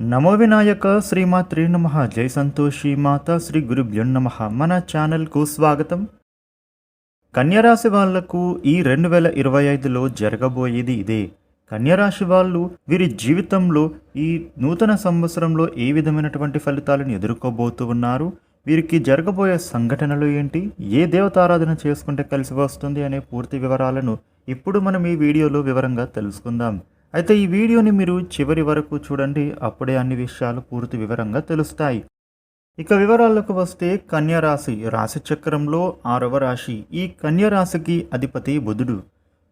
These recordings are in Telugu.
నమో వినాయక శ్రీమాత్రి నమ. జై సంతోషి మాత శ్రీ గురుభ్యో నమ. మన ఛానల్కు స్వాగతం. కన్యరాశి వాళ్ళకు ఈ రెండు వేల ఇరవై ఐదులో జరగబోయేది ఇదే. కన్యరాశి వాళ్ళు వీరి జీవితంలో ఈ నూతన సంవత్సరంలో ఏ విధమైనటువంటి ఫలితాలను ఎదుర్కోబోతూ ఉన్నారు? వీరికి జరగబోయే సంఘటనలు ఏంటి? ఏ దేవతారాధన చేసుకుంటే కలిసి వస్తుంది అనే పూర్తి వివరాలను ఇప్పుడు మనం ఈ వీడియోలో వివరంగా తెలుసుకుందాం. అయితే ఈ వీడియోని మీరు చివరి వరకు చూడండి అప్పుడే అన్ని విషయాలు పూర్తి వివరంగా తెలుస్తాయి. ఇక వివరాలకు వస్తే కన్యరాశి రాశి చక్రంలో ఆరవ రాశి. ఈ కన్యరాశికి అధిపతి బుధుడు.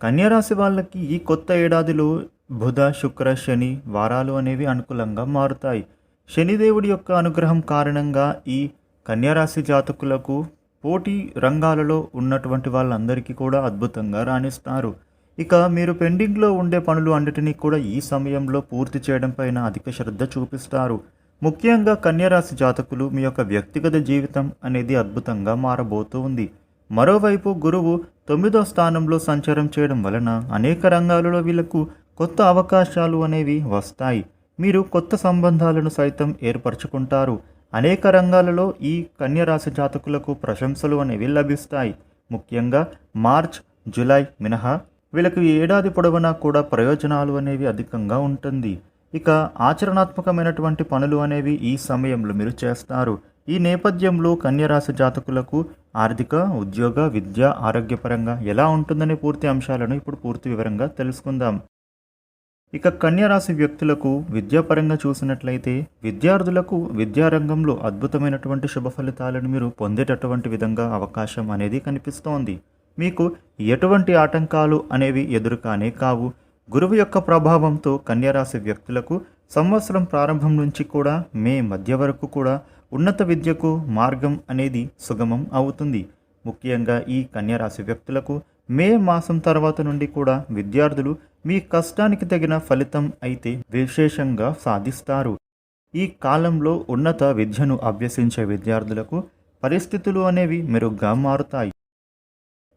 కన్యరాశి వాళ్ళకి ఈ కొత్త ఏడాదిలో బుధ శుక్ర శని వారాలు అనేవి అనుకూలంగా మారుతాయి. శనిదేవుడి యొక్క అనుగ్రహం కారణంగా ఈ కన్యరాశి జాతకులకు పోటీ రంగాలలో ఉన్నటువంటి వాళ్ళందరికీ కూడా అద్భుతంగా రాణిస్తారు. ఇక మీరు పెండింగ్లో ఉండే పనులు అన్నిటినీ కూడా ఈ సమయంలో పూర్తి చేయడం పైన అధిక శ్రద్ధ చూపిస్తారు. ముఖ్యంగా కన్యరాశి జాతకులు మీ యొక్క వ్యక్తిగత జీవితం అనేది అద్భుతంగా మారబోతూ ఉంది. మరోవైపు గురువు తొమ్మిదో స్థానంలో సంచారం చేయడం వలన అనేక రంగాలలో వీళ్ళకు కొత్త అవకాశాలు అనేవి వస్తాయి. మీరు కొత్త సంబంధాలను సైతం ఏర్పరచుకుంటారు. అనేక రంగాలలో ఈ కన్యరాశి జాతకులకు ప్రశంసలు అనేవి లభిస్తాయి. ముఖ్యంగా మార్చ్ జులై మినహా వీళ్ళకి ఏడాది పొడవునా కూడా ప్రయోజనాలు అనేవి అధికంగా ఉంటుంది. ఇక ఆచరణాత్మకమైనటువంటి పనులు అనేవి ఈ సమయంలో మీరు చేస్తారు. ఈ నేపథ్యంలో కన్యరాశి జాతకులకు ఆర్థిక ఉద్యోగ విద్య ఆరోగ్యపరంగా ఎలా ఉంటుందనే పూర్తి అంశాలను ఇప్పుడు పూర్తి వివరంగా తెలుసుకుందాం. ఇక కన్యరాశి వ్యక్తులకు విద్యాపరంగా చూసినట్లయితే విద్యార్థులకు విద్యారంగంలో అద్భుతమైనటువంటి శుభ ఫలితాలను మీరు పొందేటటువంటి విధంగా అవకాశం అనేది కనిపిస్తోంది. మీకు ఎటువంటి ఆటంకాలు అనేవి ఎదురుకానే కావు. గురువు యొక్క ప్రభావంతో కన్యరాశి వ్యక్తులకు సంవత్సరం ప్రారంభం నుంచి కూడా మే మధ్య వరకు కూడా ఉన్నత విద్యకు మార్గం అనేది సుగమం అవుతుంది. ముఖ్యంగా ఈ కన్యరాశి వ్యక్తులకు మే మాసం తర్వాత నుండి కూడా విద్యార్థులు మీ కష్టానికి తగిన ఫలితం అయితే విశేషంగా సాధిస్తారు. ఈ కాలంలో ఉన్నత విద్యను అభ్యసించే విద్యార్థులకు పరిస్థితులు అనేవి మెరుగ్గా మారుతాయి.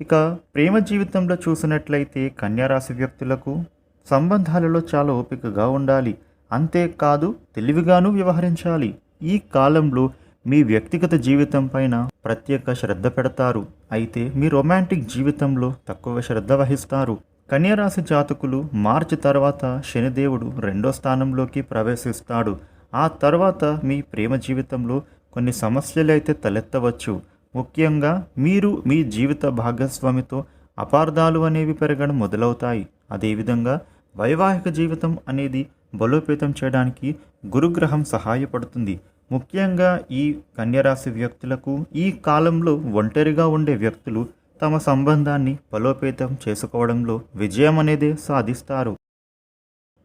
ఇక ప్రేమ జీవితంలో చూసినట్లయితే కన్యారాశి వ్యక్తులకు సంబంధాలలో చాలా ఓపికగా ఉండాలి. అంతేకాదు తెలివిగాను వ్యవహరించాలి. ఈ కాలంలో మీ వ్యక్తిగత జీవితం పైన ప్రత్యేక శ్రద్ధ పెడతారు. అయితే మీ రొమాంటిక్ జీవితంలో తక్కువ శ్రద్ధ వహిస్తారు. కన్యరాశి జాతకులు మార్చి తర్వాత శనిదేవుడు రెండో స్థానంలోకి ప్రవేశిస్తాడు. ఆ తర్వాత మీ ప్రేమ జీవితంలో కొన్ని సమస్యలు అయితే తలెత్తవచ్చు. ముఖ్యంగా మీరు మీ జీవిత భాగస్వామితో అపార్థాలు అనేవి పెరగడం మొదలవుతాయి. అదేవిధంగా వైవాహిక జీవితం అనేది బలోపేతం చేయడానికి గురుగ్రహం సహాయపడుతుంది. ముఖ్యంగా ఈ కన్యరాశి వ్యక్తులకు ఈ కాలంలో ఒంటరిగా ఉండే వ్యక్తులు తమ సంబంధాన్ని బలోపేతం చేసుకోవడంలో విజయం అనేది సాధిస్తారు.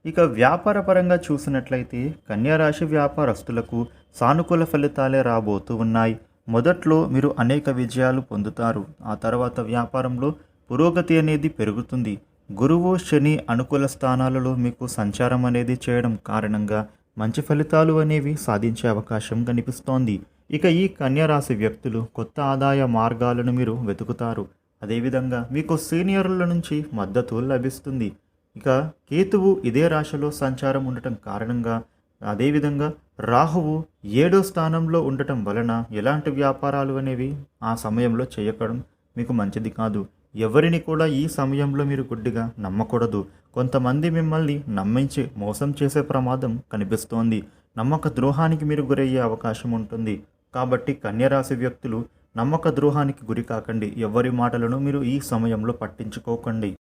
ఇక వ్యాపారపరంగా చూసినట్లయితే కన్యారాశి వ్యాపారస్తులకు సానుకూల ఫలితాలే రాబోతూ ఉన్నాయి. మొదట్లో మీరు అనేక విజయాలు పొందుతారు. ఆ తర్వాత వ్యాపారంలో పురోగతి అనేది పెరుగుతుంది. గురువు శని అనుకూల స్థానాలలో మీకు సంచారం అనేది చేయడం కారణంగా మంచి ఫలితాలు అనేవి సాధించే అవకాశం కనిపిస్తోంది. ఇక ఈ కన్యరాశి వ్యక్తులు కొత్త ఆదాయ మార్గాలను మీరు వెతుకుతారు. అదేవిధంగా మీకు సీనియర్ల నుంచి మద్దతు లభిస్తుంది. ఇక కేతువు ఇదే రాశిలో సంచారం ఉండటం కారణంగా అదేవిధంగా రాహువు ఏడో స్థానంలో ఉండటం వలన ఎలాంటి వ్యాపారాలు అనేవి ఆ సమయంలో చేయకడం మీకు మంచిది కాదు. ఎవరిని కూడా ఈ సమయంలో మీరు గుడ్డిగా నమ్మకూడదు. కొంతమంది మిమ్మల్ని నమ్మించి మోసం చేసే ప్రమాదం కనిపిస్తోంది. నమ్మక ద్రోహానికి మీరు గురయ్యే అవకాశం ఉంటుంది. కాబట్టి కన్యరాశి వ్యక్తులు నమ్మక ద్రోహానికి గురి కాకండి. ఎవరి మాటలను మీరు ఈ సమయంలో పట్టించుకోకండి.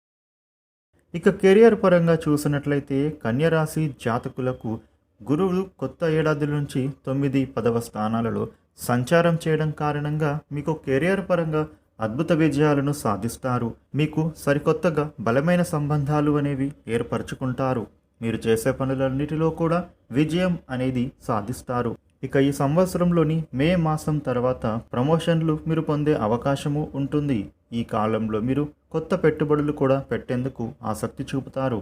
ఇక కెరియర్ పరంగా చూసినట్లయితే కన్యరాశి జాతకులకు గురువు కొత్త ఏడాది నుంచి తొమ్మిది పదవ స్థానాలలో సంచారం చేయడం కారణంగా మీకు కెరియర్ పరంగా అద్భుత విజయాలను సాధిస్తారు. మీకు సరికొత్తగా బలమైన సంబంధాలు అనేవి ఏర్పరచుకుంటారు. మీరు చేసే పనులన్నిటిలో కూడా విజయం అనేది సాధిస్తారు. ఇక ఈ సంవత్సరంలోని మే మాసం తర్వాత ప్రమోషన్లు మీరు పొందే అవకాశము ఉంటుంది. ఈ కాలంలో మీరు కొత్త పెట్టుబడులు కూడా పెట్టేందుకు ఆసక్తి చూపుతారు.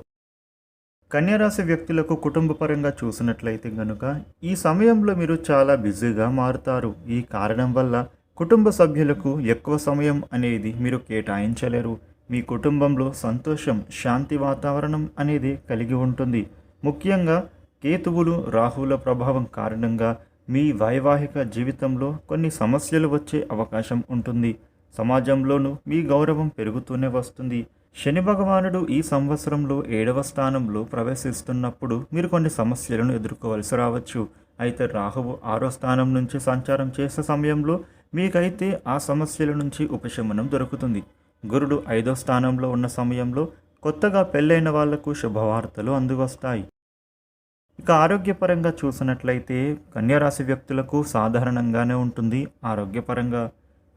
కన్యరాశి వ్యక్తులకు కుటుంబపరంగా చూసినట్లయితే గనుక ఈ సమయంలో మీరు చాలా బిజీగా మారుతారు. ఈ కారణం వల్ల కుటుంబ సభ్యులకు ఎక్కువ సమయం అనేది మీరు కేటాయించలేరు. మీ కుటుంబంలో సంతోషం శాంతి వాతావరణం అనేది కలిగి ఉంటుంది. ముఖ్యంగా కేతువులు రాహువుల ప్రభావం కారణంగా మీ వైవాహిక జీవితంలో కొన్ని సమస్యలు వచ్చే అవకాశం ఉంటుంది. సమాజంలోనూ మీ గౌరవం పెరుగుతూనే వస్తుంది. శని భగవానుడు ఈ సంవత్సరంలో ఏడవ స్థానంలో ప్రవేశిస్తున్నప్పుడు మీరు కొన్ని సమస్యలను ఎదుర్కోవలసి రావచ్చు. అయితే రాహువు ఆరో స్థానం నుంచి సంచారం చేసే సమయంలో మీకైతే ఆ సమస్యల నుంచి ఉపశమనం దొరుకుతుంది. గురుడు ఐదో స్థానంలో ఉన్న సమయంలో కొత్తగా పెళ్ళైన వాళ్ళకు శుభవార్తలు అందువస్తాయి. ఇక ఆరోగ్యపరంగా చూసినట్లయితే కన్యారాశి వ్యక్తులకు సాధారణంగానే ఉంటుంది ఆరోగ్యపరంగా.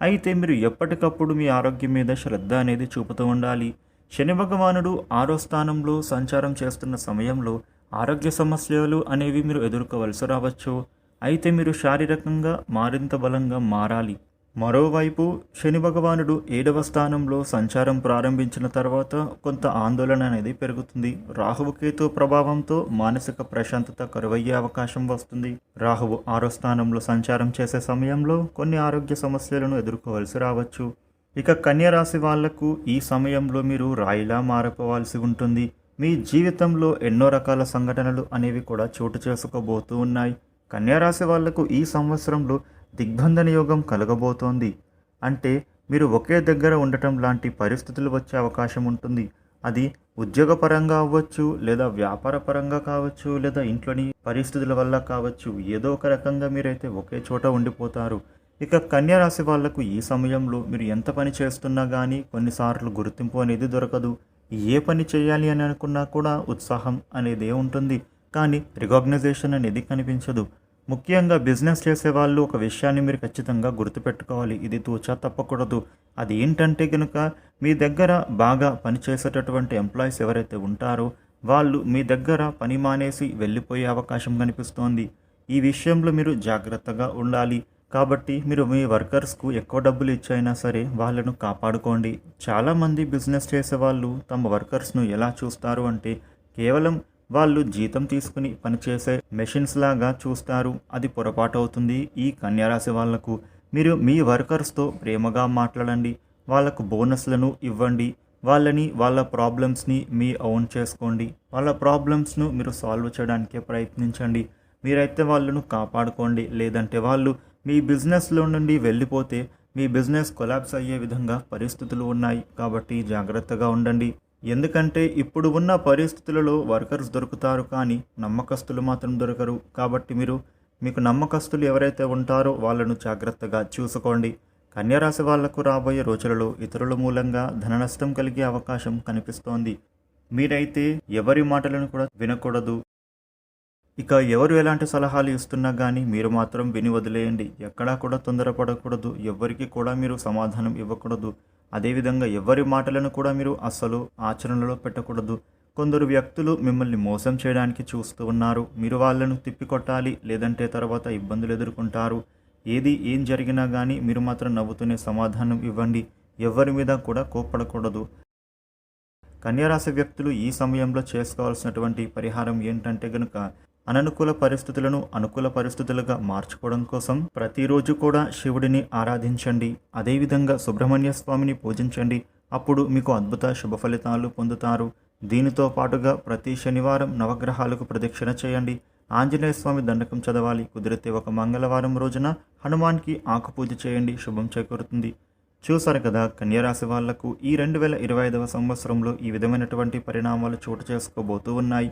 అయితే మీరు ఎప్పటికప్పుడు మీ ఆరోగ్యం మీద శ్రద్ధ అనేది చూపుతూ ఉండాలి. శని భగవానుడు ఆరో స్థానంలో సంచారం చేస్తున్న సమయంలో ఆరోగ్య సమస్యలు అనేవి మీరు ఎదుర్కోవలసి రావచ్చు. అయితే మీరు శారీరకంగా మరింత బలంగా మారాలి. మరోవైపు శని భగవానుడు ఏడవ స్థానంలో సంచారం ప్రారంభించిన తర్వాత కొంత ఆందోళన అనేది పెరుగుతుంది. రాహువు కేతు ప్రభావంతో మానసిక ప్రశాంతత కరువయ్యే అవకాశం వస్తుంది. రాహువు ఆరో స్థానంలో సంచారం చేసే సమయంలో కొన్ని ఆరోగ్య సమస్యలను ఎదుర్కోవాల్సి రావచ్చు. ఇక కన్య రాశి వాళ్ళకు ఈ సమయంలో మీరు రాయిలా మారిపోవాల్సి ఉంటుంది. మీ జీవితంలో ఎన్నో రకాల సంఘటనలు అనేవి కూడా చోటు చేసుకోబోతూ ఉన్నాయి. కన్యారాశి వాళ్ళకు ఈ సంవత్సరంలో దిగ్బంధన యోగం కలగబోతోంది. అంటే మీరు ఒకే దగ్గర ఉండటం లాంటి పరిస్థితులు వచ్చే అవకాశం ఉంటుంది. అది ఉద్యోగపరంగా అవ్వచ్చు లేదా వ్యాపార పరంగా కావచ్చు లేదా ఇంట్లోని పరిస్థితుల వల్ల కావచ్చు. ఏదో ఒక రకంగా మీరైతే ఒకే చోట ఉండిపోతారు. ఇక కన్యా రాశి వాళ్ళకు ఈ సమయంలో మీరు ఎంత పని చేస్తున్నా కానీ కొన్నిసార్లు గుర్తింపు అనేది దొరకదు. ఏ పని చేయాలి అని అనుకున్నా కూడా ఉత్సాహం అనేది ఉంటుంది. కానీ రికగ్నైజేషన్ అనేది కనిపించదు. ముఖ్యంగా బిజినెస్ చేసే వాళ్ళు ఒక విషయాన్ని మీరు ఖచ్చితంగా గుర్తుపెట్టుకోవాలి. ఇది తూచా తప్పకూడదు. అది ఏంటంటే కనుక మీ దగ్గర బాగా పనిచేసేటటువంటి ఎంప్లాయీస్ ఎవరైతే ఉంటారో వాళ్ళు మీ దగ్గర పని మానేసి వెళ్ళిపోయే అవకాశం కనిపిస్తోంది. ఈ విషయంలో మీరు జాగ్రత్తగా ఉండాలి. కాబట్టి మీరు మీ వర్కర్స్కు ఎక్కువ డబ్బులు ఇచ్చైనా సరే వాళ్ళను కాపాడుకోండి. చాలామంది బిజినెస్ చేసే వాళ్ళు తమ వర్కర్స్ను ఎలా చూస్తారు అంటే కేవలం వాళ్ళు జీతం తీసుకుని పనిచేసే మెషిన్స్ లాగా చూస్తారు. అది పొరపాటు అవుతుంది ఈ కన్యారాశి వాళ్ళకు మీరు మీ వర్కర్స్తో ప్రేమగా మాట్లాడండి. వాళ్ళకు బోనస్లను ఇవ్వండి. వాళ్ళని వాళ్ళ ప్రాబ్లమ్స్ని మీ ఓన్ చేసుకోండి. వాళ్ళ ప్రాబ్లమ్స్ను మీరు సాల్వ్ చేయడానికే ప్రయత్నించండి. మీరైతే వాళ్ళను కాపాడుకోండి. లేదంటే వాళ్ళు మీ బిజినెస్లో నుండి వెళ్ళిపోతే మీ బిజినెస్ కొలాబ్స్ అయ్యే విధంగా పరిస్థితులు ఉన్నాయి. కాబట్టి జాగ్రత్తగా ఉండండి. ఎందుకంటే ఇప్పుడు ఉన్న పరిస్థితులలో వర్కర్స్ దొరుకుతారు కానీ నమ్మకస్తులు మాత్రం దొరకరు. కాబట్టి మీరు మీకు నమ్మకస్తులు ఎవరైతే ఉంటారో వాళ్ళను జాగ్రత్తగా చూసుకోండి. కన్యరాశి వాళ్ళకు రాబోయే రోజులలో ఇతరుల మూలంగా ధన నష్టం కలిగే అవకాశం కనిపిస్తోంది. మీరైతే ఎవరి మాటలను కూడా వినకూడదు. ఇక ఎవరు ఎలాంటి సలహాలు ఇస్తున్నా కానీ మీరు మాత్రం విని వదిలేయండి. ఎక్కడా కూడా తొందరపడకూడదు. ఎవరికి కూడా మీరు సమాధానం ఇవ్వకూడదు. అదేవిధంగా ఎవరి మాటలను కూడా మీరు అస్సలు ఆచరణలో పెట్టకూడదు. కొందరు వ్యక్తులు మిమ్మల్ని మోసం చేయడానికి చూస్తూ ఉన్నారు. మీరు వాళ్ళను తిప్పికొట్టాలి లేదంటే తర్వాత ఇబ్బందులు ఎదుర్కొంటారు. ఏది ఏం జరిగినా కానీ మీరు మాత్రం నవ్వుతూనే సమాధానం ఇవ్వండి. ఎవరి మీద కూడా కోప్పడకూడదు. కన్యారాశి వ్యక్తులు ఈ సమయంలో చేసుకోవాల్సినటువంటి పరిహారం ఏంటంటే గనుక అననుకూల పరిస్థితులను అనుకూల పరిస్థితులుగా మార్చుకోవడం కోసం ప్రతిరోజు కూడా శివుడిని ఆరాధించండి. అదేవిధంగా సుబ్రహ్మణ్య స్వామిని పూజించండి. అప్పుడు మీకు అద్భుత శుభ ఫలితాలు పొందుతారు. దీనితో పాటుగా ప్రతి శనివారం నవగ్రహాలకు ప్రదక్షిణ చేయండి. ఆంజనేయ స్వామి దండకం చదవాలి. కుదిరితే ఒక మంగళవారం రోజున హనుమాన్కి ఆకుపూజ చేయండి. శుభం చేకూరుతుంది. చూసారు కదా కన్యరాశి వాళ్ళకు ఈ రెండు వేల ఇరవై ఐదవ సంవత్సరంలో ఈ విధమైనటువంటి పరిణామాలు చోటు చేసుకోబోతూ ఉన్నాయి.